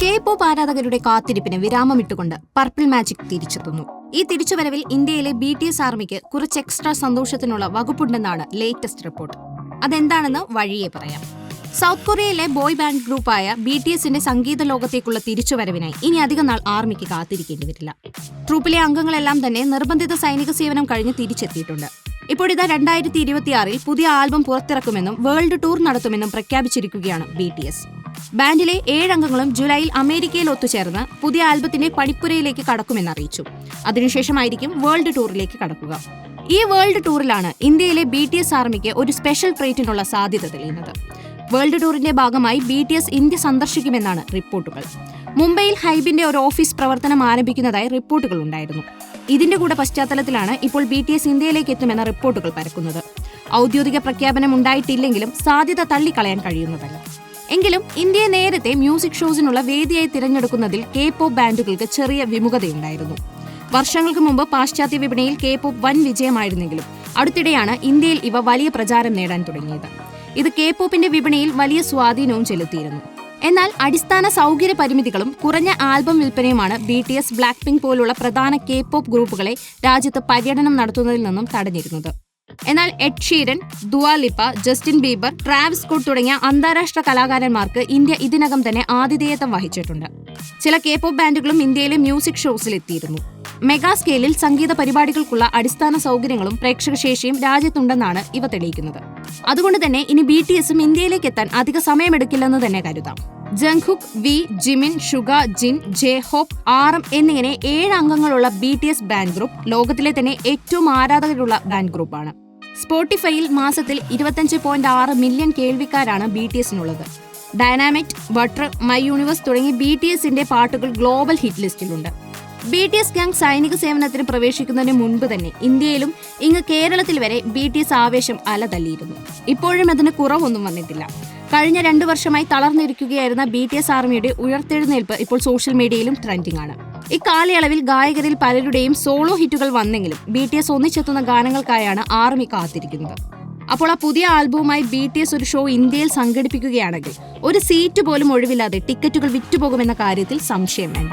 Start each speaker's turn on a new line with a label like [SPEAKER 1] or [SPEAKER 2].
[SPEAKER 1] K pop ആരാധകരുടെ കാത്തിരിപ്പിന് വിരാമമിട്ടുകൊണ്ട് purple magic തിരിച്ചെത്തുന്നു. ഈ തിരിച്ചുവരവിൽ ഇന്ത്യയിലെ ബി ടി എസ് ആർമിക്ക് കുറച്ച് എക്സ്ട്രാ സന്തോഷത്തിനുള്ള വകുപ്പുണ്ടെന്നാണ് ലേറ്റസ്റ്റ് റിപ്പോർട്ട് അതെന്താണെന്ന് വഴിയെ പറയാം. സൗത്ത് കൊറിയയിലെ ബോയ് ബാൻഡ് ഗ്രൂപ്പായ ബി ടി എസിന്റെ സംഗീത ലോകത്തേക്കുള്ള തിരിച്ചുവരവിനായി ഇനി അധികം നാൾ ആർമിക്ക് കാത്തിരിക്കേണ്ടി വരില്ല. ട്രൂപ്പിലെ അംഗങ്ങളെല്ലാം തന്നെ നിർബന്ധിത സൈനിക സേവനം കഴിഞ്ഞ് തിരിച്ചെത്തിയിട്ടുണ്ട്. ഇപ്പോഴിതാ രണ്ടായിരത്തി ഇരുപത്തിയാറിൽ പുതിയ ആൽബം പുറത്തിറക്കുമെന്നും വേൾഡ് ടൂർ നടത്തുമെന്നും പ്രഖ്യാപിച്ചിരിക്കുകയാണ് ബി ടി എസ് ബാൻഡിലെ ഏഴംഗങ്ങളും ജൂലൈയിൽ അമേരിക്കയിൽ ഒത്തുചേർന്ന് പുതിയ ആൽബത്തിന്റെ പണിപ്പുരയിലേക്ക് കടക്കുമെന്ന് അറിയിച്ചു. അതിനുശേഷമായിരിക്കും വേൾഡ് ടൂറിലേക്ക് കടക്കുക. ഈ വേൾഡ് ടൂറിലാണ് ഇന്ത്യയിലെ ബി ടി എസ് ആർമിക്ക് ഒരു സ്പെഷ്യൽ ട്രീറ്റിനുള്ള സാധ്യത തെളിയുന്നത്. വേൾഡ് ടൂറിന്റെ ഭാഗമായി ബി ടി എസ് ഇന്ത്യ സന്ദർശിക്കുമെന്നാണ് റിപ്പോർട്ടുകൾ. മുംബൈയിൽ ഹൈബിന്റെ ഒരു ഓഫീസ് പ്രവർത്തനം ആരംഭിക്കുന്നതായി റിപ്പോർട്ടുകൾ ഉണ്ടായിരുന്നു. ഇതിന്റെ കൂടെ പശ്ചാത്തലത്തിലാണ് ഇപ്പോൾ ബി ടി എസ് ഇന്ത്യയിലേക്ക് എത്തുമെന്ന റിപ്പോർട്ടുകൾ പരക്കുന്നത്. ഔദ്യോഗിക പ്രഖ്യാപനം ഉണ്ടായിട്ടില്ലെങ്കിലും സാധ്യത തള്ളിക്കളയാൻ കഴിയുന്നതല്ല. എങ്കിലും ഇന്ത്യയെ നേരത്തെ മ്യൂസിക് ഷോസിനുള്ള വേദിയായി തിരഞ്ഞെടുക്കുന്നതിൽ കെ പോപ്പ് ബാൻഡുകൾക്ക് ചെറിയ വിമുഖതയുണ്ടായിരുന്നു. വർഷങ്ങൾക്ക് മുമ്പ് പാശ്ചാത്യ വിപണിയിൽ കെ പോപ്പ് വൻ വിജയമായിരുന്നെങ്കിലും അടുത്തിടെയാണ് ഇന്ത്യയിൽ ഇവ വലിയ പ്രചാരം നേടാൻ തുടങ്ങിയത്. ഇത് കെ പോപ്പിന്റെ വിപണിയിൽ വലിയ സ്വാധീനവും ചെലുത്തിയിരുന്നു. എന്നാൽ അടിസ്ഥാന സൗകര്യ പരിമിതികളും കുറഞ്ഞ album വിൽപ്പനയുമാണ് B T S black pink പോലുള്ള പ്രധാന കെ പോപ്പ് ഗ്രൂപ്പുകളെ രാജ്യത്ത് പര്യടനം നടത്തുന്നതിൽ നിന്നും തടഞ്ഞിരുന്നത്. എന്നാൽ Ed Sheeran Dua Lipa Justin Bieber Travis Scott തുടങ്ങിയ അന്താരാഷ്ട്ര കലാകാരന്മാർക്ക് ഇന്ത്യ ഇതിനകം തന്നെ ആതിഥേയത്വം വഹിച്ചിട്ടുണ്ട്. ചില കെ പോപ്പ് ബാൻഡുകളും ഇന്ത്യയിലെ മ്യൂസിക് ഷോസിൽ എത്തിയിരുന്നു. മെഗാ സ്കെയിലിൽ സംഗീത പരിപാടികൾക്കുള്ള അടിസ്ഥാന സൗകര്യങ്ങളും പ്രേക്ഷകശേഷിയും രാജ്യത്തുണ്ടെന്നാണ് ഇവ തെളിയിക്കുന്നത്. അതുകൊണ്ട് തന്നെ ഇനി ബി ടി എസും ഇന്ത്യയിലേക്ക് എത്താൻ അധിക സമയമെടുക്കില്ലെന്ന് തന്നെ കരുതാം. Jungkook V Jimin Suga Jin J Hope R M എന്നിങ്ങനെ ഏഴ് അംഗങ്ങളുള്ള B T S band group ലോകത്തിലെ തന്നെ ഏറ്റവും ആരാധകരുള്ള ബാൻഡ് ഗ്രൂപ്പാണ് സ്പോട്ടിഫൈയിൽ മാസത്തിൽ ഇരുപത്തഞ്ച് പോയിന്റ് ആറ് മില്യൺ കേൾവിക്കാരാണ് ബി ടി എസിനുള്ളത് ഡൈനാമിക് ബട്ടർ മൈ യൂണിവേഴ്സ് തുടങ്ങി ബി ടി എസിന്റെ പാട്ടുകൾ ഗ്ലോബൽ ഹിറ്റ് ലിസ്റ്റിലുണ്ട്. ബി ടി എസ് ഗ്യാങ് സൈനിക സേവനത്തിന് പ്രവേശിക്കുന്നതിന് മുൻപ് തന്നെ ഇന്ത്യയിലും ഇങ്ങ് കേരളത്തിൽ വരെ ബി ടി എസ് ആവേശം അലതല്ലിയിരുന്നു. ഇപ്പോഴും അതിന് കുറവൊന്നും വന്നിട്ടില്ല. കഴിഞ്ഞ രണ്ടു വർഷമായി തളർന്നിരിക്കുകയായിരുന്ന ബി ടി എസ് ആർമിയുടെ ഉയർത്തെഴുന്നേൽപ്പ് ഇപ്പോൾ സോഷ്യൽ മീഡിയയിലും ട്രെൻഡിംഗ് ആണ്. ഇക്കാലയളവിൽ ഗായകരിൽ പലരുടെയും സോളോ ഹിറ്റുകൾ വന്നെങ്കിലും ബി ടി എസ് ഒന്നിച്ചെത്തുന്ന ഗാനങ്ങൾക്കായാണ് ആർമി കാത്തിരിക്കുന്നത്. അപ്പോൾ ആ പുതിയ ആൽബവുമായി ബി ടി എസ് ഒരു ഷോ ഇന്ത്യയിൽ സംഘടിപ്പിക്കുകയാണെങ്കിൽ ഒരു സീറ്റ് പോലും ഒഴിവില്ലാതെ ടിക്കറ്റുകൾ വിറ്റുപോകുമെന്ന കാര്യത്തിൽ സംശയം വേണ്ട.